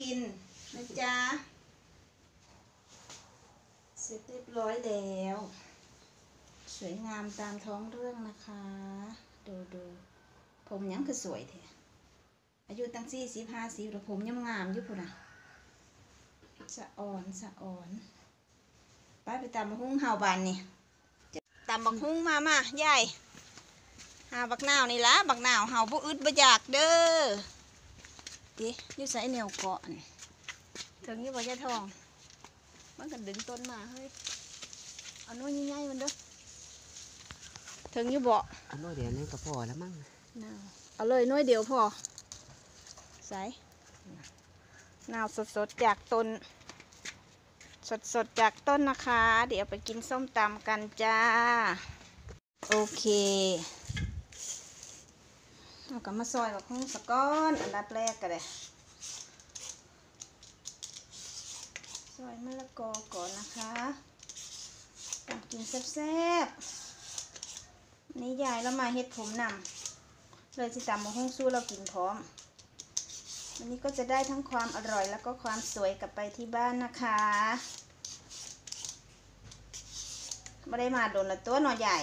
กินนะจ๊ะ เสร็จเรียบร้อยแล้ว สวยงามตามท้องเรื่องนะคะ ดูดูผมยังคือสวยแท้อายุตั้งสี่สิบห้าสิบแล้วผมยังงามอยู่พุ่นนะสะอ่อนสะอ่อนไปไปตำบักหุ้งเฮาบานนี่ตำบักหุ้งมามาใหญ่หาบักนาวนี่ละบักนาวเฮาบ่อึดบ่อยากเด้อ ดิอยู่ใส่แนวเกาะนี่ถึงอยู่บ่ยายทอง มันก็ดึงต้นมาเฮ้ยเอาน้อยใหญ่ๆมันเด้อถึงอยู่บ่อันนู้นเดี๋ยวนี้ก็พอแล้วมั้งนาวเอาเลยน้อยเดียวพอใส่นาวสดๆจากต้น สดๆจากต้นนะคะ เดี๋ยวไปกินส้มตำกันจ้า โอเค เอากลับมาซอยกับข้งสะก้อนอันดับแรกกันเลยซอยมะละกอก่อนนะคะต้องกินแซ่บๆนี่ยายเรามาเฮ็ดผมนำเลยสิตำมะฮุ่งสู้เรากินพร้อมวันนี้ก็จะได้ทั้งความอร่อยแล้วก็ความสวยกลับไปที่บ้านนะคะไม่ได้มาโดนละตัวหน่อใหญ่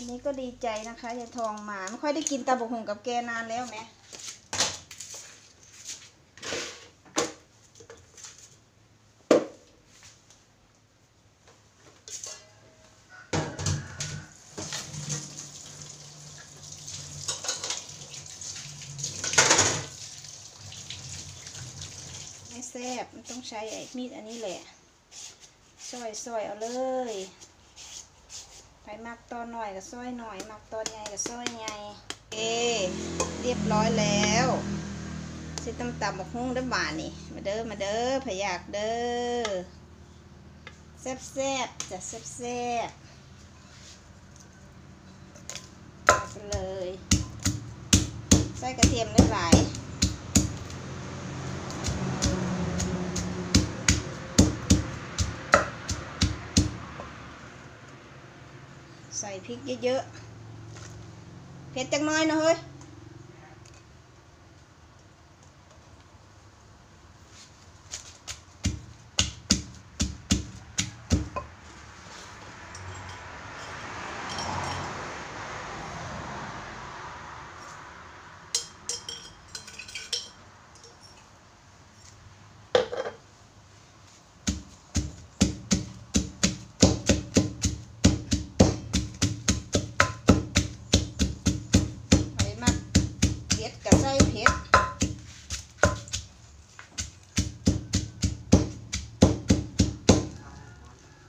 วันนี้ก็ดีใจนะคะยายทองมาไม่ค่อยได้กินตาบกหงกับแกนานแล้วแหมไม่แซ่บมันต้องใช้ไอ้มีดอันนี้แหละซอยซอยเอาเลย มักตอนหน่อยก็ซอยหน่อย มักตอนใหญ่ก็ซอยใหญ่เอเรียบร้อยแล้วสิตำตำบักฮุ้งด้อบาทนี่มาเด้อมาเด้อพะยากเด้อแซ่บแซ่บจะแซ่บแซ่บไปเลย ใส่กระเทียมหลายๆ ใส่พริกเยอะๆเผ็ดจังน้อยนะเฮ้ย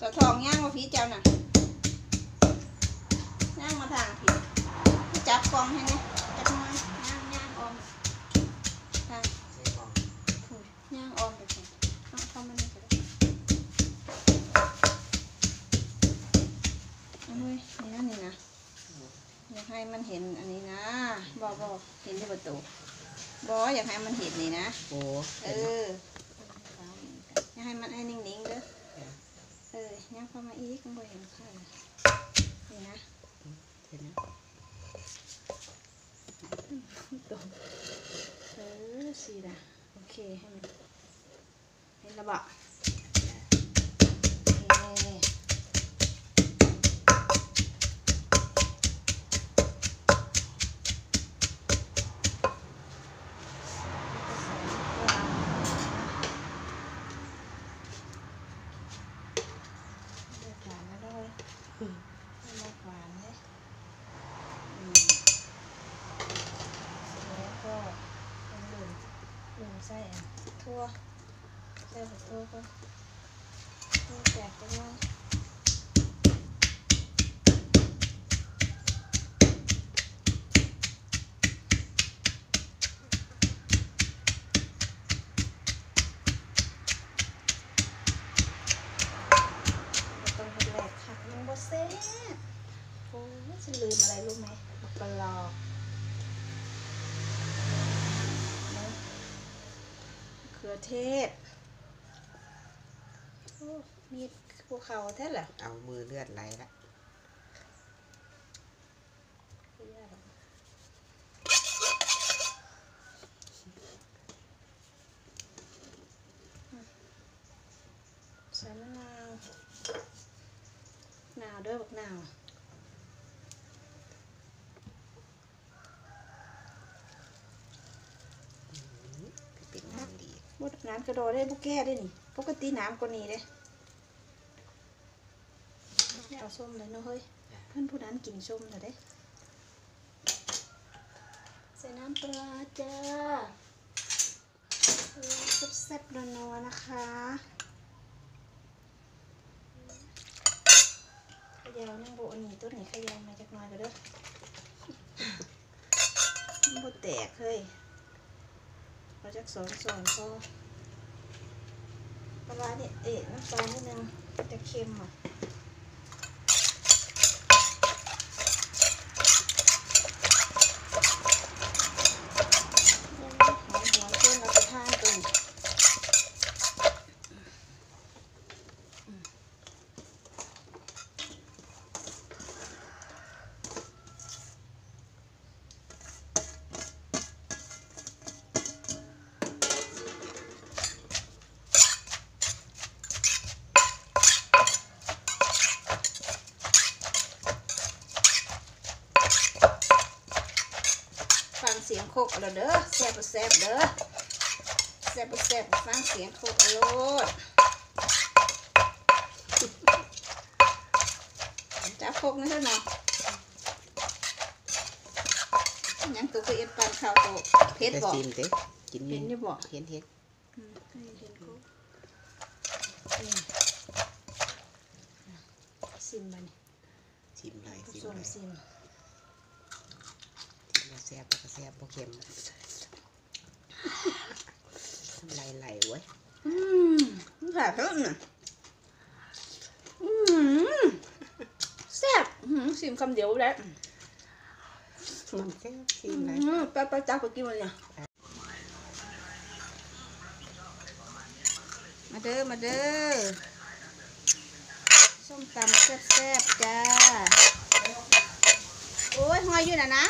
เจะทองย่างมาพี่เจ้าน่ะย่างมาทางพี่จับกล่องให้เนี่ยจับหน่อยย่างย่างออมทางถูกย่างออมไปสิเอาเข้ามานี่ก็ได้เอาหน่อยนี่นะนี่นะอยากให้มันเห็นอันนี้นะบอบอเห็นที่ประตูบออยากให้มันเห็นนี่นะโอ้เอออยากให้มันให้นิ่งๆเด้อเออย่ามาอีกบ่เห็นใครนี่นะเห็นนะตรงเออสีนะโอเคให้มันเห็นระบาะ หลุมไส้อันทั่วใส่หัวทั่วก็ทั่วแตกไปเลยบ่ต้องเป็นแหลกค่ะยังบ่เซ่บโอ้ยฉันลืมอะไรรู้ไหมบักกะลอก ขือเทศโอ้มีภูเขาแท้เหรอเอามือเลือดไหลละใส่มะนาว นาวด้วยบักนาว น้ำกระโดดได้บุแก้ได้นี่ปกติน้ำกว่านี้เด้ไม่เอาส้มเลยเนาะเฮ้ยเพื่อนผู้นั้นกินส้มเลยเด้ใส่น้ำปลาจ้าแซ่บๆนัวๆนะคะขยาวนั่งโบนนี้ต้นนี้ขยาวมาจากน้อยก็เด้อมันบ่แตกเฮ้ยเราจะสอนสอนก็ ปลาเนี่ยเอ๊ะน้ำตาลนิดนึงจะเค็มอะ โคกเอาเด้อแซ่บบ่แซ่บเด้อแซ่บบ่แซ่บฟังเสียงโคกเอาโลดจับโคกนี่เถอะเนาะยังตัวก็เอ็ดปานข้าวโตเผ็ดแต่บ่ซิมเด้กินเห็นอยู่บ่เห็นเห็นอืมเห็นโคกนี่ซิมบัดนี้ซิมเลยผู้ซิมชมเลย ซิมซิมแล้วแซ่บแล้วก็แซ่บบ่เค็มทำลายไหลเว้ยอืมแซ่บเพิ่มน่ะอืมแซ่บอืมซิมคำเดียวแล้วมันแซ่บซิมเลยอืมไปไปจับไปกินมันเนี่ยมาเด้อมาเด้อส้มตำแซ่บๆจ้าโอ้ยหอยอยู่น่ะนะ